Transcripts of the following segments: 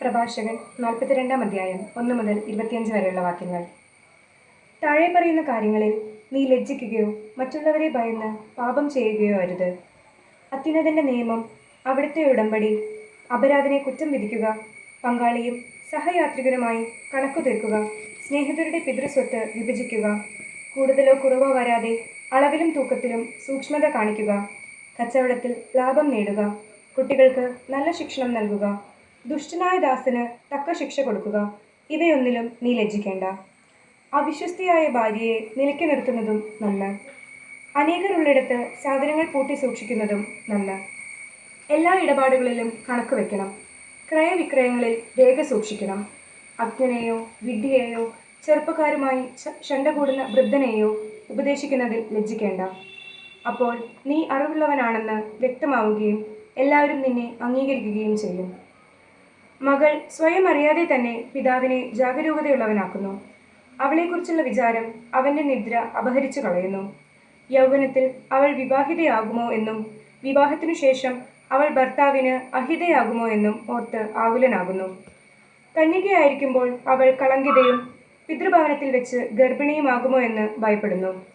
പ്രഭാഷകൻ നാൽപ്പത്തിരണ്ടാം അധ്യായം ഒന്ന് മുതൽ ഇരുപത്തിയഞ്ച് വരെയുള്ള വാക്യങ്ങൾ. താഴെ പറയുന്ന കാര്യങ്ങളിൽ നീ ലജ്ജിക്കുകയോ മറ്റുള്ളവരെ ഭയന്ന് പാപം ചെയ്യുകയോ അരുത്. അത്യുന്നതിന്റെ നിയമം അവിടുത്തെ ഉടമ്പടി അപരാധനെ കുറ്റം വിധിക്കുക പങ്കാളിയും സഹയാത്രികരുമായി കണക്കു തീർക്കുക സ്നേഹിതരുടെ പിതൃസ്വത്ത് വിഭജിക്കുക കൂടുതലോ കുറവോ വരാതെ അളവിലും തൂക്കത്തിലും സൂക്ഷ്മത കാണിക്കുക കച്ചവടത്തിൽ ലാഭം നേടുക കുട്ടികൾക്ക് നല്ല ശിക്ഷണം നൽകുക ദുഷ്ടനായ ദാസന് തക്ക ശിക്ഷ കൊടുക്കുക. ഇവയൊന്നിലും നീ ലജ്ജിക്കേണ്ട. അവിശ്വസ്തിയായ ഭാര്യയെ നിലയ്ക്ക് നിർത്തുന്നതും നന്ന്. അനേകരുള്ളിടത്ത് സാധനങ്ങൾ പൂട്ടി സൂക്ഷിക്കുന്നതും നന്ന്. എല്ലാ ഇടപാടുകളിലും കണക്ക് വെക്കണം. ക്രയവിക്രയങ്ങളിൽ രേഖ സൂക്ഷിക്കണം. അജ്ഞനെയോ വിഡ്ഢിയെയോ ചെറുപ്പക്കാരുമായി ശണ്ട കൂടുന്ന വൃദ്ധനെയോ ഉപദേശിക്കുന്നതിൽ ലജ്ജിക്കേണ്ട. അപ്പോൾ നീ അറിവുള്ളവനാണെന്ന് വ്യക്തമാവുകയും എല്ലാവരും നിന്നെ അംഗീകരിക്കുകയും ചെയ്യും. മകൾ സ്വയം അറിയാതെ തന്നെ പിതാവിനെ ജാഗരൂകതയുള്ളവനാക്കുന്നു. അവളെക്കുറിച്ചുള്ള വിചാരം അവന്റെ നിദ്ര അപഹരിച്ചു കളയുന്നു. യൗവനത്തിൽ അവൾ വിവാഹിതയാകുമോ എന്നും വിവാഹത്തിനു ശേഷം അവൾ ഭർത്താവിന് അഹിതയാകുമോ എന്നും ഓർത്ത് ആകുലനാകുന്നു. കന്യകയായിരിക്കുമ്പോൾ അവൾ കളങ്കിതയും പിതൃഭവനത്തിൽ വെച്ച് ഗർഭിണിയുമാകുമോ എന്ന് ഭയപ്പെടുന്നു.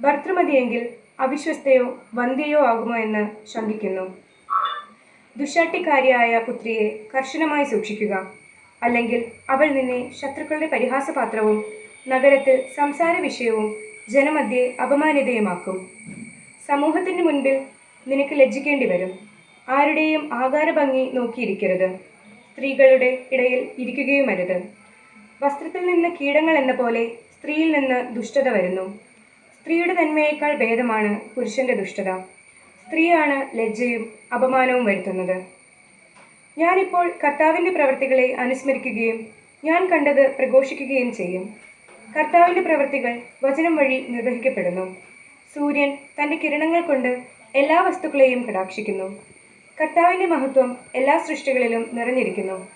ഭർത്തൃമതിയെങ്കിൽ അവിശ്വസ്തയോ വന്ധ്യയോ ആകുമോ എന്ന് ശങ്കിക്കുന്നു. ദുശാട്ടിക്കാരിയായ പുത്രിയെ കർശനമായി സൂക്ഷിക്കുക. അല്ലെങ്കിൽ അവൾ നിന്നെ ശത്രുക്കളുടെ പരിഹാസപാത്രവും നഗരത്തിൽ സംസാര വിഷയവും ജനമധ്യേ അപമാനിതയുമാക്കും. സമൂഹത്തിന് മുൻപിൽ നിനക്ക് ലജ്ജിക്കേണ്ടി വരും. ആരുടെയും ആകാരഭംഗി നോക്കിയിരിക്കരുത്. സ്ത്രീകളുടെ ഇടയിൽ ഇരിക്കുകയുമരുത്. വസ്ത്രത്തിൽ നിന്ന് കീടങ്ങൾ എന്ന പോലെ സ്ത്രീയിൽ നിന്ന് ദുഷ്ടത വരുന്നു. സ്ത്രീയുടെ നന്മയേക്കാൾ ഭേദമാണ് പുരുഷന്റെ ദുഷ്ടത. സ്ത്രീയാണ് ലജ്ജയും അപമാനവും വരുത്തുന്നത്. ഞാനിപ്പോൾ കർത്താവിന്റെ പ്രവൃത്തികളെ അനുസ്മരിക്കുകയും ഞാൻ കണ്ടത് പ്രഘോഷിക്കുകയും ചെയ്യും. കർത്താവിന്റെ പ്രവൃത്തികൾ വചനം വഴി നിർവഹിക്കപ്പെടുന്നു. സൂര്യൻ തന്റെ കിരണങ്ങൾ കൊണ്ട് എല്ലാ വസ്തുക്കളെയും കടാക്ഷിക്കുന്നു. കർത്താവിന്റെ മഹത്വം എല്ലാ സൃഷ്ടികളിലും നിറഞ്ഞിരിക്കുന്നു.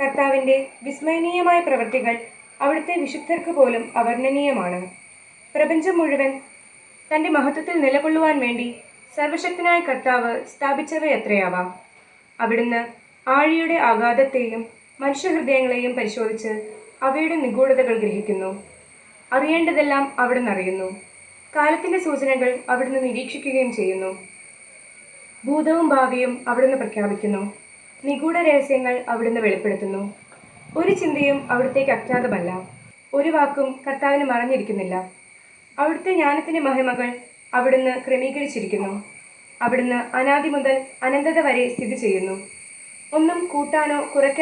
കർത്താവിന്റെ വിസ്മയനീയമായ പ്രവൃത്തികൾ അവിടുത്തെ വിശുദ്ധർക്ക് പോലും അവർണനീയമാണ്. പ്രപഞ്ചം മുഴുവൻ തന്റെ മഹത്വത്തിൽ നിലകൊള്ളുവാൻ വേണ്ടി സർവശക്തനായ കർത്താവ് സ്ഥാപിച്ചവ എത്രയാവാം? അവിടുന്ന് ആഴിയുടെ ആഘാതത്തെയും മനുഷ്യഹൃദയങ്ങളെയും പരിശോധിച്ച് അവയുടെ നിഗൂഢതകൾ ഗ്രഹിക്കുന്നു. അറിയേണ്ടതെല്ലാം അവിടുന്ന് അറിയുന്നു. കാലത്തിന്റെ സൂചനകൾ അവിടുന്ന് നിരീക്ഷിക്കുകയും ചെയ്യുന്നു. ഭൂതവും ഭാവിയും അവിടുന്ന് പ്രഖ്യാപിക്കുന്നു. നിഗൂഢ രഹസ്യങ്ങൾ അവിടുന്ന് വെളിപ്പെടുത്തുന്നു. ഒരു ചിന്തയും അവിടുത്തേക്ക് അജ്ഞാതമല്ല. ഒരു വാക്കും കർത്താവിന് മറഞ്ഞിരിക്കുന്നില്ല. അവിടുത്തെ ജ്ഞാനത്തിന്റെ മഹിമകൾ അവിടുന്ന് ക്രമീകരിച്ചിരിക്കുന്നു. അവിടുന്ന് അനാദി മുതൽ അനന്തത വരെ സ്ഥിതി ചെയ്യുന്നു. ഒന്നും കൂട്ടാനോ കുറയ്ക്കാനോ